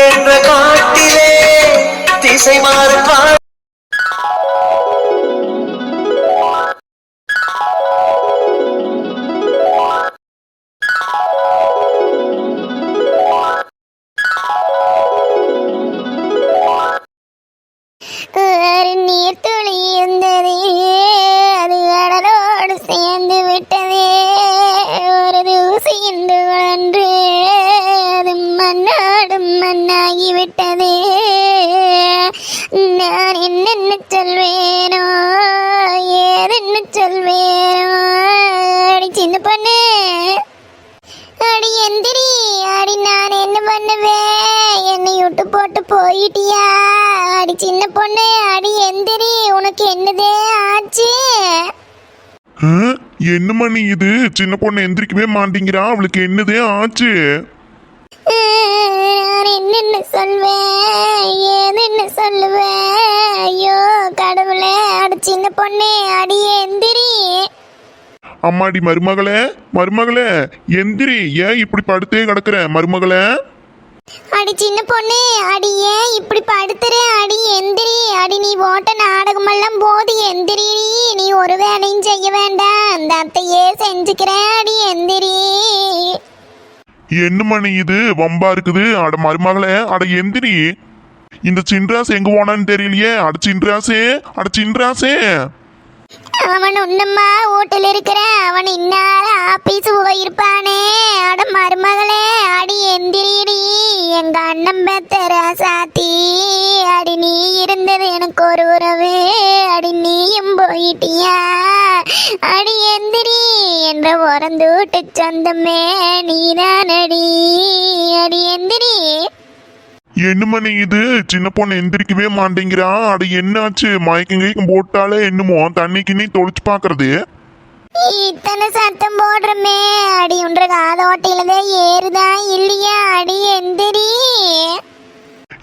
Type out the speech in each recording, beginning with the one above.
என்ற காட்டிலே திசை மாறும் மண்ணாகி விட்டதே. நான் என்னென்ன சொல்வேனோ ஏதென்ன சொல்வேனோ அடி சின்ன பொண்ணு. அடி எந்திரி அடி நான் என்ன பண்ணுவேன்? என்னை விட்டு போட்டு போயிட்டியா? அடி சின்ன பொண்ணு அடி எந்திரி உனக்கு என்னதே ஆச்சு? ஆ? என்ன மணி இது? சின்ன பொண்ணு எந்திரிக்கவே மாட்டேங்கிறா அவளுக்கு என்னதே ஆச்சு? என்னென்ன சொல்வேன்? ஏதென்ன சொல்லுவேன் ஐயோ கடவுளே அடி சின்ன பொண்ணு அடி எந்திரி. அம்மாடி மருமகளே மருமகளே எந்திரி. ஏன் இப்படி படுத்தே கிடக்குற மருமகளே? அடி சின்ன பொண்ணு அடி ஏன் இப்படி படுத்துற? அடி எந்திரி. அடி நீ ஓட்ட நாடகமெல்லாம் போது எந்திரி. நீ ஒரு வேலையும் செய்ய வேண்டாம். அந்த அத்தையே செஞ்சுக்கிறேன். அடி எந்திரி. என்ன மணி இது? வம்பா இருக்குது. அட மருமகளே அட எந்திரி. இந்த சின்ராஸ் எங்க போனான்னு தெரியலையே. அட சின்ராசே அட சின்ராசே. அவன் உன்னம்மா ஹோட்டல் இருக்கிற அவன் இன்னால ஆபீஸ் போயிருப்பானே. அட மருமகளே அடி எந்திரிடி. எங்க அண்ணன் பெத்தர சாத்தி. அடி நீ இருந்தது எனக்கு ஒரு உறவு. அடி நீயும் போயிட்டியா? அடி எந்திரி. என்ற உறந்து விட்டு சொந்தமே நீதானடி அடி எந்திரி. என்ன மணி இது? சின்ன பொண்ணு எந்திரிக்கவே மாட்டேங்கிறா. அட என்னாச்சு? மயக்கம் கியக்கம் போட்டாலே என்னமோ? தண்ணிக்கு நீ தொளிச்சு பாக்குறது. இத்தனை சத்தம் போடுறமே. அடி உன்ற காதோட்டையிலதே ஏறுதா இல்லையா? அடி எந்திரி.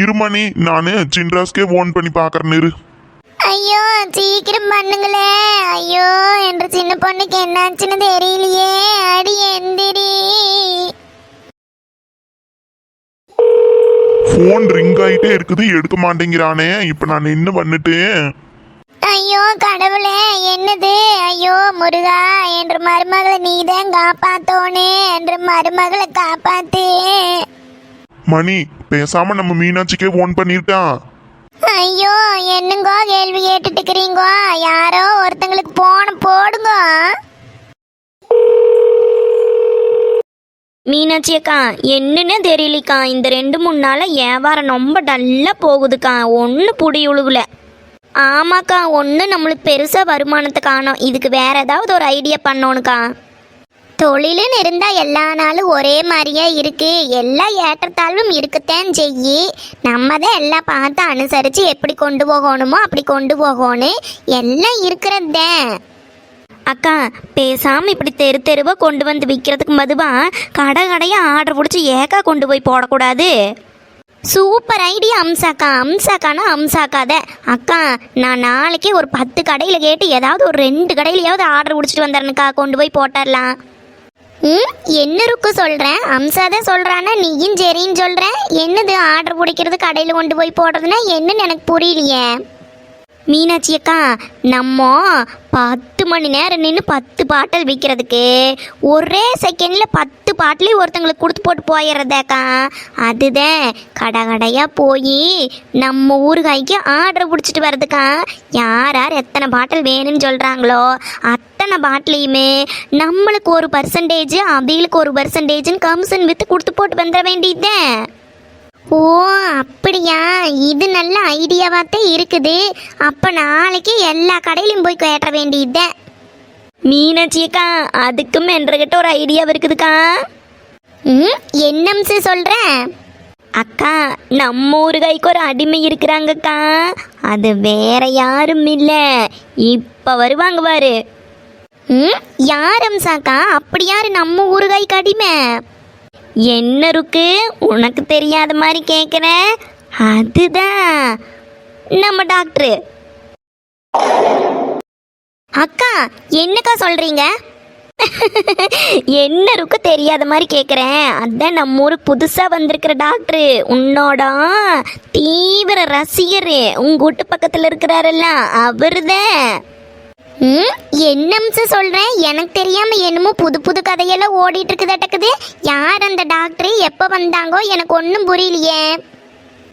இருமணி நானு சின்ராஸ்க்கே ஃபோன் பண்ணி பாக்குறேன்னு இரு. ஐயோ சீக்கிரம் பண்ணுங்களே. ஐயோ என்ற சின்ன பொண்ணுக்கு என்னாச்சுன்னு தெரியலையே. அடி எந்திரி. ஃபோன் ரிங் ஆயிட்டே இருக்குது எடுக்க மாட்டேங்கிறானே. இப்ப நான் என்ன பண்ணிட்டு. ஐயோ கடவுளே என்னது? ஐயோ முருகா என்ற மருமகளை நீதான் காப்பாத்தோனே என்ற மருமகளை காப்பாத்து. மணி பேசாம நம்ம மீனாட்சிக்கே ஃபோன் பண்ணிட்டான் ஐயோ என்னங்கோ கேள்வி கேட்டுட்டு இருக்கிறீங்கோ யாரோ ஒருத்தங்களுக்கு போன போடுங்க. மீனாட்சி அக்கா என்னன்னு தெரியலக்கா? இந்த ரெண்டு மூணு நாளாக வியாபாரம் ரொம்ப டல்லாக போகுதுக்கா. ஒன்றும் புடி உழுகுல ஆமாக்கா ஒன்று நம்மளுக்கு பெருசாக வருமானத்தை காணும். இதுக்கு வேற ஏதாவது ஒரு ஐடியா பண்ணோனுக்கா தொழிலுன்னு இருந்தால் எல்லா நாளும் ஒரே மாதிரியே இருக்குது எல்லா ஏற்றத்தாழ்வும் இருக்கத்தான் செய்யி. நம்ம தான் எல்லாம் பார்த்து அனுசரித்து எப்படி கொண்டு போகணுமோ அப்படி கொண்டு போகணும் எல்லாம் இருக்கிறது தான் அக்கா பேசாமல் இப்படி தெரு தெருவாக கொண்டு வந்து விற்கிறதுக்கு மதுவாக கடை கடையாக ஆர்டர் பிடிச்சி ஏக்கா கொண்டு போய் போடக்கூடாது? Super idea அம்சாக்கா. அம்சாக்கானா அம்சாக்காத அக்கா நான் நாளைக்கே ஒரு பத்து கடையில் கேட்டு ஏதாவது ஒரு ரெண்டு கடையிலையாவது ஆர்டர் பிடிச்சிட்டு வந்துடுறேனுக்கா கொண்டு போய் போட்டுடலாம். ம் என்ன ருக்கு சொல்கிறேன் அம்சா தான் சொல்கிறானா நீயும் சரின்னு சொல்கிறேன் என்னது ஆர்டர் பிடிக்கிறது கடையில் கொண்டு போய் போடுறதுன்னா என்னன்னு எனக்கு புரியலையே. மீனாட்சி அக்கா நம்ம பத்து மணி நேரம் நின்று பத்து பாட்டில் விற்கிறதுக்கு ஒரே செகண்டில் பத்து பாட்டிலையும் ஒருத்தங்களுக்கு கொடுத்து போட்டு போயிடுறதேக்கா அதுதான் கடை கடையாக போய் நம்ம ஊறுகாய்க்கு ஆர்டர் பிடிச்சிட்டு வர்றதுக்கா. யார் யார் எத்தனை பாட்டில் வேணும்னு சொல்கிறாங்களோ அத்தனை பாட்டிலையுமே நம்மளுக்கு ஒரு பர்சன்டேஜ் அவங்களுக்கு ஒரு பர்சன்டேஜ்னு கமிஷன் விற்று கொடுத்து போட்டு வந்துட வேண்டியதுதான். ஓ அப்படியா? இது நல்ல ஐடியாவாத்தான் இருக்குது. அப்போ நாளைக்கு எல்லா கடையிலையும் போய் கேட்ட வேண்டியதுதான் மீனாட்சி அக்கா அதுக்கும் என்கிட்ட ஒரு ஐடியா இருக்குதுக்கா? ம் என்ன அம்சு சொல்கிற அக்கா நம்ம ஊறுகாய்க்கு ஒரு அடிமை இருக்கிறாங்கக்கா. அது வேற யாரும் இல்லை. இப்போ வருவாங்க பாரு. ம் யார் அம்சாக்கா அப்படி யாரு நம்ம ஊறுகாய்க்கு அடிமை? என்ன இருக்கு? உனக்கு தெரியாத மாதிரி கேட்குற அதுதான். நம்ம டாக்டரு. அக்கா என்னக்கா சொல்றீங்க? என்ன இருக்கு? தெரியாத மாதிரி கேட்குறேன் அதான் நம்ம ஊர் புதுசாக வந்திருக்கிற டாக்டரு. உன்னோட தீவிர ரசிகர். உங்கள் வீட்டு பக்கத்தில் இருக்கிறாருல்ல அவர் தான் ம்? என்ன சொல்கிறேன் சொல்றேன் எனக்கு தெரியாம என்னமோ புது புது கதையெல்லாம் ஓடிட்டு இருக்குதாட்டக்குது யார் அந்த டாக்டர்? எப்போ வந்தாங்கோ? எனக்கு ஒன்றும் புரியலையே.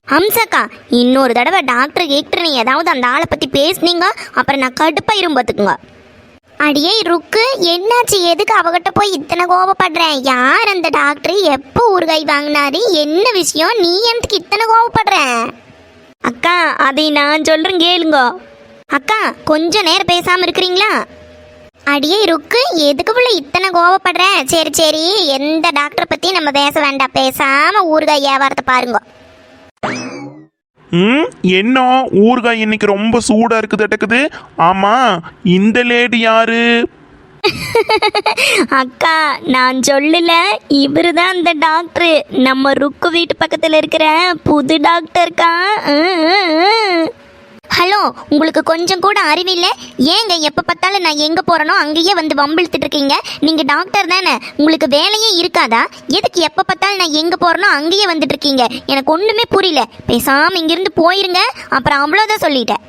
ஹம்சக்கா இன்னொரு தடவை டாக்டர் கேட்டு நீ ஏதாவது அந்த ஆளை பற்றி பேசுனீங்க அப்புறம் நான் கடுப்பாயிரும் பார்த்துக்குங்க அடியே ருக்கு என்னாச்சு? எதுக்கு அவகிட்ட போய் இத்தனை கோவப்படுறேன் யார் அந்த டாக்டர்? எப்போ ஊறுகாய் வாங்கினாரு? என்ன விஷயம்? நீ எனக்கு இத்தனை கோவப்படுற? அக்கா அதை நான் சொல்கிறேன் கேளுங்க. அக்கா கொஞ்ச நேரம் பேசாமல் இருக்கிறீங்களா? அடியே ருக்கு எதுக்கு புள்ள இத்தனை கோவப்படுற? சரி சரி எந்த டாக்டர் பத்தி நம்ம பேச வேண்டாம். பேசாம ஊறுகாய் வியாபாரத்தை பாருங்க. ம் என்ன? ஊறுகாய் இன்னைக்கு ரொம்ப சூடா இருக்குதட்டக்குது ஆமா இந்த லேடி யாரு? அக்கா நான் சொல்லல இவரு தான் அந்த டாக்டர் நம்ம ருக்கு வீட்டு பக்கத்தில் இருக்கிற புது டாக்டர்க்கா. ஹலோ உங்களுக்கு கொஞ்சம் கூட அறிவில்லை ஏங்க எப்போ பார்த்தாலும் நான் எங்கே போகிறனோ அங்கேயே வந்து வம்பிழுத்துட்டு இருக்கீங்க? நீங்கள் டாக்டர் தானே? உங்களுக்கு வேலையே இருக்காதா? எதுக்கு எப்போ பார்த்தாலும் நான் எங்கே போகிறனோ அங்கேயே வந்துட்டு இருக்கீங்க? எனக்கு ஒன்றுமே புரியல. பேசாமல் இங்கிருந்து போயிருங்க. அப்புறம் அவ்வளோதான் சொல்லிட்டேன்.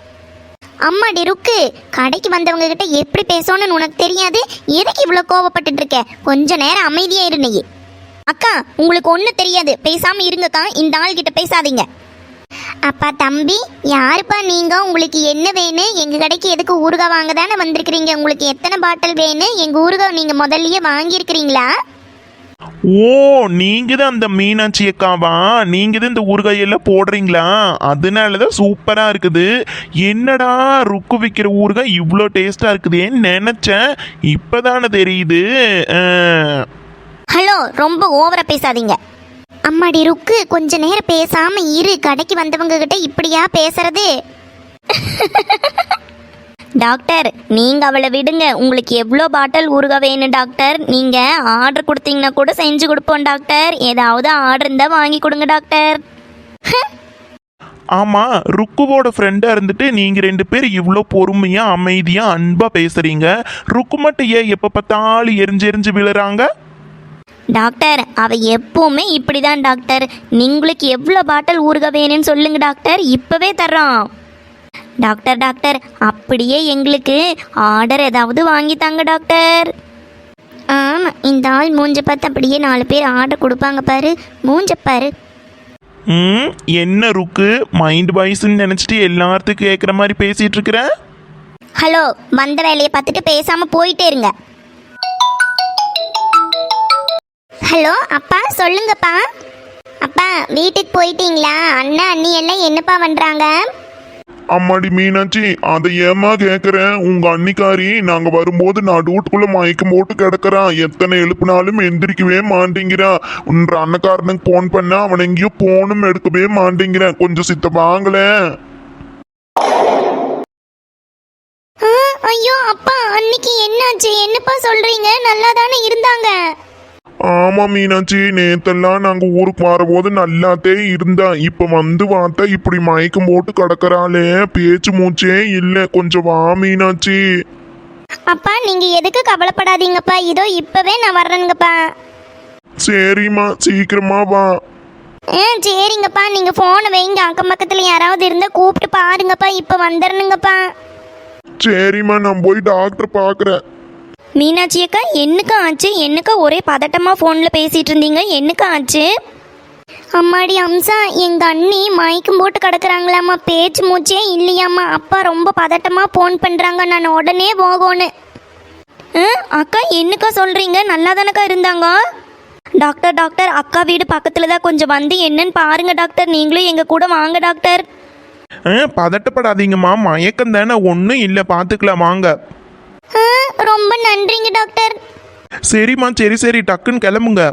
அம்மாடி ருக்கு கடைக்கு வந்தவங்க கிட்ட எப்படி பேசணும்னு உனக்கு தெரியாது? எதுக்கு இவ்வளோ கோவப்பட்டுட்டு இருக்க? கொஞ்ச நேரம் அமைதியாக இரு அக்கா உங்களுக்கு ஒன்றும் தெரியாது. பேசாமல் இருங்கக்கா. இந்த ஆள்கிட்ட பேசாதீங்க. அப்பா தம்பி யாருப்பா நீங்க? உங்களுக்கு என்ன வேணும் எங்க கடைக்கு எதுக்கு ஊறுகாய் வாங்க தானே வந்திருக்கிறீங்க? உங்களுக்கு எத்தனை பாட்டில் வேணும் எங்க ஊறுகாய் நீங்க முதல்லயே வாங்கியிருக்கிறீங்களா? ஓ நீங்க தான் அந்த மீனாட்சி அக்காவா? நீங்க தான் இந்த ஊறுகாய் எல்லாம் போடுறீங்களா? அதனால தான் சூப்பரா இருக்குது. என்னடா ருக்கு விற்கிற ஊறுகாய் இவ்வளோ டேஸ்டா இருக்குதேன்னு நினைச்சேன். இப்பதானே தெரியுது. ஹலோ ரொம்ப ஓவரா பேசாதீங்க. அம்மாடி ருக்கு கொஞ்ச நேரம் பேசாம இரு. கடைக்கு வந்தவங்க கிட்ட இப்படியா பேசுறது? டாக்டர் நீங்கள் அவளை விடுங்க. உங்களுக்கு எவ்வளோ பாட்டில் ஊறுகாய் வேணும் டாக்டர்? நீங்கள் ஆர்டர் கொடுத்தீங்கன்னா கூட செஞ்சு கொடுப்போம் டாக்டர். ஏதாவது ஆர்டர் இருந்தால் வாங்கி கொடுங்க டாக்டர். ஆமா ருக்குவோட ஃப்ரெண்டா இருந்துட்டு நீங்க ரெண்டு பேர் இவ்வளோ பொறுமையா அமைதியா அன்பா பேசுறீங்க. ருக்கு மட்டும் ஏன் எப்ப பார்த்தாலும் எரிஞ்சு எரிஞ்சு விழுறாங்க? டாக்டர் அவ எப்பவுமே இப்படி தான் டாக்டர். உங்களுக்கு எவ்வளோ பாட்டில் ஊறுகாய் வேணும்னு சொல்லுங்க டாக்டர். இப்போவே தர்றோம். டாக்டர் டாக்டர் அப்படியே எங்களுக்கு ஆர்டர் ஏதாவது வாங்கி தாங்க டாக்டர். ஆமா இந்த ஆள் மூஞ்ச பார்த்து அப்படியே நாலு பேர் ஆர்டர் கொடுப்பாங்க பாரு. மூஞ்ச பாரு. ம் என்ன ருக்கு? மைண்ட் வாய்ஸ்ன்னு நினைச்சிட்டு எல்லாத்துக்கும் கேட்குற மாதிரி பேசிட்டு இருக்கிற? ஹலோ வந்த வேலையை பார்த்துட்டு பேசாம போயிட்டே இருங்க. ஹலோ அப்பா சொல்லுங்கப்பா. அப்பா வீட்டுக்கு போயிட்டீங்களா? அண்ணா அண்ணி எல்லாம் என்னப்பா பண்றாங்க? அம்மாடி மீனாட்சி அதை ஏமா கேக்குறேன் உங்க அன்னிக்காரி நாங்க வரும்போது நான் வீட்டுக்குள்ள மயக்கம் போட்டு கிடக்குறான் எத்தனை எழுப்புனாலும் எந்திரிக்கவே மாட்டேங்கிறான் உன்ற அன்னக்காரனுக்கு போன் பண்ணா அவன் எங்கேயோ போனும் எடுக்கவே மாட்டேங்கிறான் கொஞ்சம் சித்த வாங்களேன் ஐயோ அப்பா அன்னைக்கு என்னாச்சு? என்னப்பா சொல்றீங்க? நல்லா தானே இருந்தாங்க. ஆமா மீனாட்சி நேத்தெல்லாம் நாங்க ஊருக்கு வரபோது நல்லாத்தே இருந்தா இப்ப வந்து பார்த்தா இப்படி மயக்கம் போட்டு கிடக்குறாளே. பேச்சு மூச்சே இல்ல. கொஞ்சம் வா மீனாட்சி. அப்பா நீங்க எதுக்கு கவலைப்படாதீங்கப்பா. இதோ இப்பவே நான் வர்றேனுங்கப்பா. சரிம்மா. சீக்கிரமா வா. ஆ சரிங்கப்பா. நீங்க போனை வைங்க. அக்கம் பக்கத்துல யாராவது இருந்தா கூப்பிட்டு பாருங்கப்பா. இப்ப வந்துடணுங்கப்பா சரிம்மா. நான் போய் டாக்டர் பார்க்குறேன். மீனாட்சி அக்கா என்னக்கா ஆச்சு? என்னக்கா ஒரே பதட்டமாக ஃபோனில் பேசிகிட்டு இருந்தீங்க? என்னக்கா ஆச்சு? அம்மாடி அம்சா எங்க அண்ணி மயக்கம் போட்டு கிடக்குறாங்களாம்மா. பேச்சு மூச்சே இல்லையாம்மா. அப்பா ரொம்ப பதட்டமா ஃபோன் பண்றாங்க. நான் உடனே போகணும் ஆ, அக்கா என்னக்கா சொல்கிறீங்க நல்லா தானக்கா இருந்தாங்க? டாக்டர் டாக்டர் அக்கா வீடு பக்கத்தில் தான் கொஞ்சம் வந்து என்னன்னு பாருங்க டாக்டர். நீங்களும் எங்கள் கூட வாங்க டாக்டர். ஆ, பதட்டப்படாதீங்கம்மா. மயக்கம் தானே. ஒன்றும் இல்லை. பார்த்துக்கலாம் வாங்க. ரொம்ப நன்றிங்க டாக்டர். சரிம்மா சரி சரி டக்குன்னு கிளம்புங்க.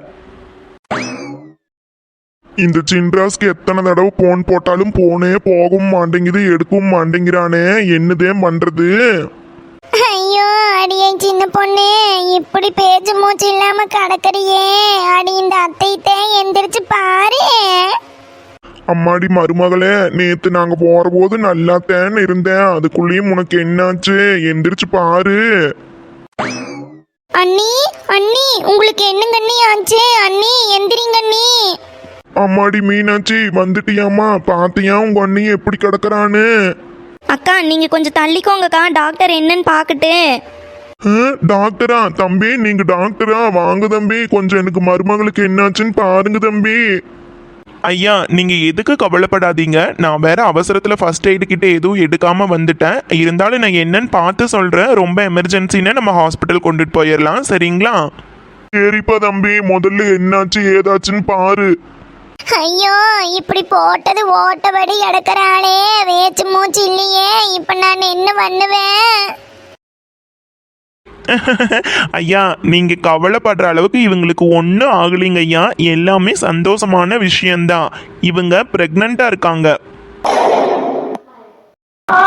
இந்த சின்ராஸ்க்கு எத்தனை தடவை போன் போட்டாலும் போனே போகவும் மாட்டேங்குது எடுக்கவும் மாட்டேங்கிறானே. என்னதே பண்றது? ஐயோ அடியே சின்ன பொண்ணு. இப்படி பேச்சு மூச்சு இல்லாம கிடக்குறியே. அடி இந்த அத்தைத்தே எந்திரிச்சு பாரு. அம்மாடி மருமகளே நேத்து நாங்க போற போது நல்லாத்தேன்னு இருந்தேன். அதுக்குள்ளேயும் உனக்கு என்னாச்சு? எந்திரிச்சு பாரு. அண்ணி அண்ணி உங்களுக்கு என்னங்க அண்ணி ஆச்சு? அண்ணி எந்திரிங்க அண்ணி. அம்மாடி மீனாட்சி வந்துட்டியாம்மா. பாத்தியா உங்க அண்ணி எப்படி கிடக்குறான்னு? அக்கா நீங்கள் கொஞ்சம் தள்ளிக்கோங்கக்கா. டாக்டர் என்னன்னு பார்க்கட்டு. டாக்டரா? தம்பி நீங்க டாக்டரா? வாங்க தம்பி. கொஞ்சம் எனக்கு மருமகளுக்கு என்னாச்சுன்னு பாருங்க தம்பி. ஐயா நீங்க எதுக்கு கவலைப்படாதீங்க. நான் வேற அவசரத்துல ஃபர்ஸ்ட் எய்டு கிட்ட எதுவும் எடுக்காம வந்துட்டேன். இருந்தாலும் நான் என்னன்னு பார்த்து சொல்றேன். ரொம்ப எமர்ஜென்சின்னா நம்ம ஹாஸ்பிட்டல் கொண்டுட்டு போயிடலாம் சரிங்களா? சரிப்பா தம்பி முதல்ல என்னாச்சு ஏதாச்சுன்னு பாரு. ஐயோ இப்படி போட்டது ஓட்டபடி கிடக்குறாளே. வேச்சு மூச்சு இல்லையே. இப்ப நான் என்ன பண்ணுவேன்? ஐயா நீங்க கவலைப்படுற அளவுக்கு இவங்களுக்கு ஒன்றும் ஆகலைங்க ஐயா. எல்லாமே சந்தோஷமான விஷயம்தான். இவங்க பிரெக்னண்டா இருக்காங்க. ஆ,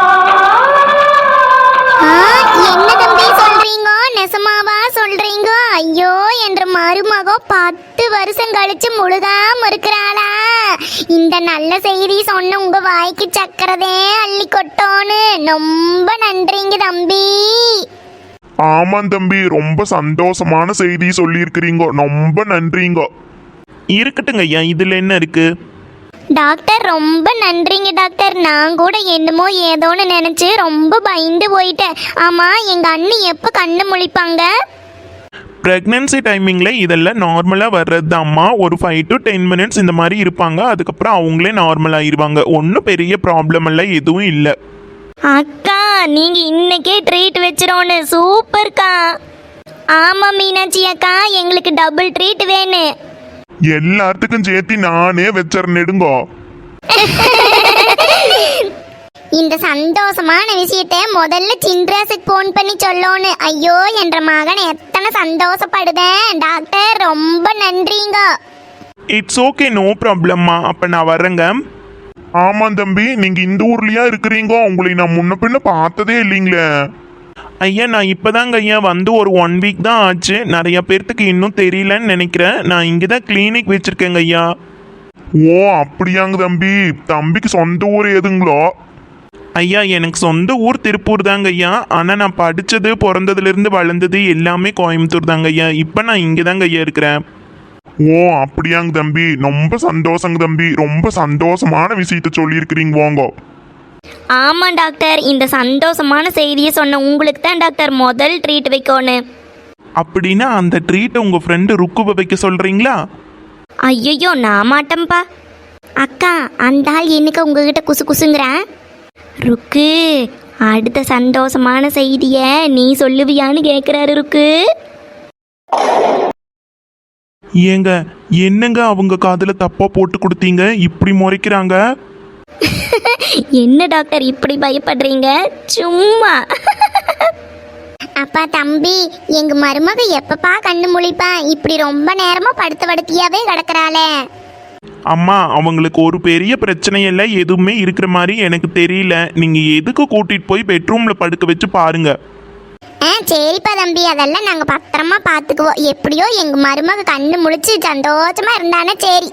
என்ன தம்பி நெசமாவா சொல்றீங்க? ஐயோ என்ற மருமகம் பத்து வருஷம் கழிச்சு முழுகாம இருக்கிறாளா. இந்த நல்ல செய்தி சொன்ன உங்க வாய்க்கு சக்கரதே அள்ளி கொட்டோன்னு ரொம்ப நன்றிங்க தம்பி. ஆமாம் தம்பி ரொம்ப சந்தோஷமான செய்தி சொல்லியிருக்கிறீங்க. ரொம்ப நன்றிங்க. இருக்கட்டுங்க ஐயா இதுல என்ன இருக்கு? டாக்டர் ரொம்ப நன்றிங்க டாக்டர். நான் கூட என்னமோ ஏதோன்னு நினைச்சு ரொம்ப பயந்து போயிட்டேன். ஆமா எங்க அண்ணி எப்ப கண்ணு முழிப்பாங்க? ப்ரெக்னென்சி டைமிங்கில் இதெல்லாம் நார்மலாக வர்றது அம்மா ஒரு ஃபைவ் டு டென் மினிட்ஸ் இந்த மாதிரி இருப்பாங்க. அதுக்கப்புறம் அவங்களே நார்மல் ஆயிருவாங்க ஒன்றும் பெரிய ப்ராப்ளம் எல்லாம் எதுவும் இல்லை. அக்கா நீங்கள் இன்னைக்கே ட்ரீட் வச்சிரோன்னு சூப்பர்க்கா ஆமா மீனாட்சி அக்கா எங்களுக்கு டபுள் ட்ரீட் வேணும் எல்லாத்துக்கும் சேர்த்து நானே வச்சிருந்தேடுங்கோ இந்த சந்தோஷமான விஷயத்த முதல்ல சின்ராசுக்கு ஃபோன் பண்ணி சொல்லோன்னு. ஐயோ என்ற மகன் எத்தனை சந்தோஷப்படுதேன். டாக்டர் ரொம்ப நன்றிங்க. இட்ஸ் ஓகே நோ ப்ராப்ளம்மா அப்போ நான் வரேங்க ஆமாம் தம்பி நீங்க இந்த ஊர்லயா இருக்கிறீங்க? உங்களை நான் முன்ன பின்ன பார்த்ததே இல்லைங்களே. ஐயா நான் இப்போதாங்க ஐயா வந்து ஒரு ஒன் வீக் தான் ஆச்சு. நிறைய பேர்த்துக்கு இன்னும் தெரியலன்னு நினைக்கிறேன். நான் இங்கே தான் கிளினிக் வச்சுருக்கேங்க ஐயா. ஓ அப்படியாங்க தம்பி. தம்பிக்கு சொந்த ஊர் எதுங்களோ? ஐயா எனக்கு சொந்த ஊர் திருப்பூர் தாங்க ஐயா. ஆனால் நான் படித்தது பிறந்ததுலேருந்து வளர்ந்தது எல்லாமே கோயம்புத்தூர் தாங்க ஐயா. இப்போ நான் இங்கே தாங்க ஐயா இருக்கிறேன். ஓ அப்படியாங்க தம்பி. ரொம்ப சந்தோஷங்க தம்பி. ரொம்ப சந்தோஷமான விஷயத்த சொல்லியிருக்கிறீங்க வாங்க. ஆமாம் டாக்டர். இந்த சந்தோஷமான செய்தியை சொன்ன உங்களுக்கு தான் டாக்டர் முதல் ட்ரீட் வைக்கணும் அப்படின்னா அந்த ட்ரீட்டை உங்கள் ஃப்ரெண்டு ருக்குவை வைக்க சொல்கிறீங்களா ஐயோ நான் மாட்டேன்ப்பா. அக்கா அந்த ஆள் என்னக்கா உங்ககிட்ட குசு குசுங்கிறேன் ருக்கு அடுத்த சந்தோஷமான செய்தியை நீ சொல்லுவியான்னு கேட்குறாரு ருக்கு. ஏங்க என்னங்க அவங்க காதில் தப்பாக போட்டு கொடுத்தீங்க? இப்படி முறைக்கிறாங்க? என்ன டாக்டர் இப்படி பயப்படுறீங்க? சும்மா. அப்பா தம்பி எங்க மருமக எப்பப்பா கண்ணு முழிப்பா? இப்படி ரொம்ப நேரமா படுத்த படுத்தியாவே கிடக்குறாளே. அம்மா அவங்களுக்கு ஒரு பெரிய பிரச்சனை எல்லாம் எதுவுமே இருக்கிற மாதிரி எனக்கு தெரியல. நீங்கள் எதுக்கு கூட்டிகிட்டு போய் பெட்ரூமில் படுக்க வச்சு பாருங்க. ஆ சரிப்பா தம்பி. அதெல்லாம் நாங்கள் பத்திரமா பார்த்துக்குவோம் எப்படியோ எங்க மருமக கண்ணு முழிச்சு சந்தோஷமா இருந்தானே சரி.